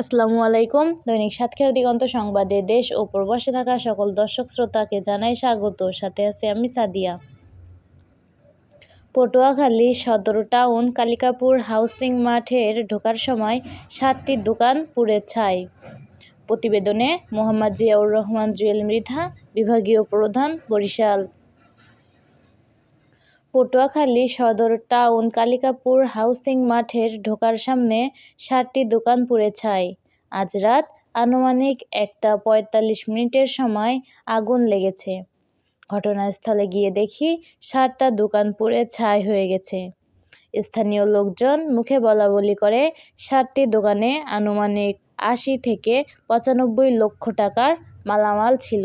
আসসালামু আলাইকুম। দৈনিক সাতক্ষীরা দিগন্ত সংবাদে দেশ ও প্রবাসে থাকা সকল দর্শক শ্রোতাকে জানাই স্বাগত। সাথে আছে আমি সাদিয়া। পটুয়াখালী সদর টাউন কালিকাপুর হাউসিং মাঠের ঢোকার সময় সাতটি দোকান পুড়ে ছাই। প্রতিবেদনে মোহাম্মদ জিয়াউর রহমান, জুয়েল মৃধা, বিভাগীয় প্রধান বরিশাল। পটুয়াখালী সদর টাউন কালিকাপুর হাউসিং মাঠের ঢোকার সামনে সাতটি দোকান পুড়ে ছাই। আজ রাত আনুমানিক একটা পঁয়তাল্লিশ মিনিটের সময় আগুন লেগেছে। ঘটনাস্থলে গিয়ে দেখি সাতটা দোকান পুড়ে ছাই হয়ে গেছে। স্থানীয় লোকজন মুখে বলা বলি করে সাতটি দোকানে আনুমানিক আশি থেকে পঁচানব্বই লক্ষ টাকার মালামাল ছিল।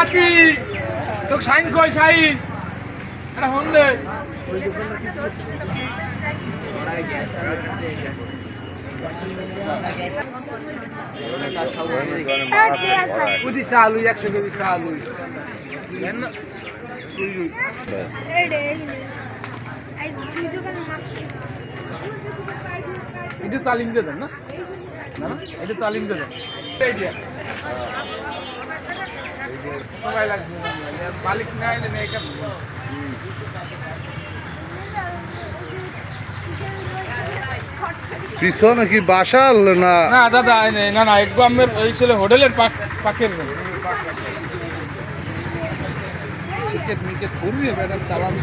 নাতি তোকে সাইন কই সাইন। এটা দে। বুঝি চালু একশো কেজি চালু। এটা তালিম দিয়ে দেন না? এটা তালিম দিয়ে দেন। সবাই লাগবে। মালিক না এলে মেয়ে পিছনে কি বাসাল না? না দাদা নে, না আমার ওই ছিল হোটেলের পাক পাকের চিকেট মিকেট করবি বেটার চালান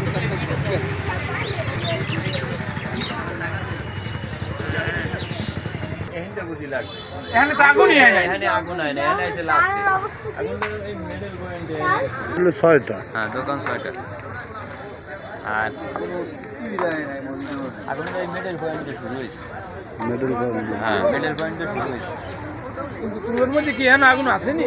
এখানে তো আগুনই হয় ছয়টা। হ্যাঁ দোকান ছয়টা। আর এখন এই মিডল পয়েন্টে শুরু হয়েছে। মেডেল হ্যাঁ মিডল পয়েন্টে শুরু হয়েছে। কিন্তু মধ্যে কি এখন আগুন আসেনি?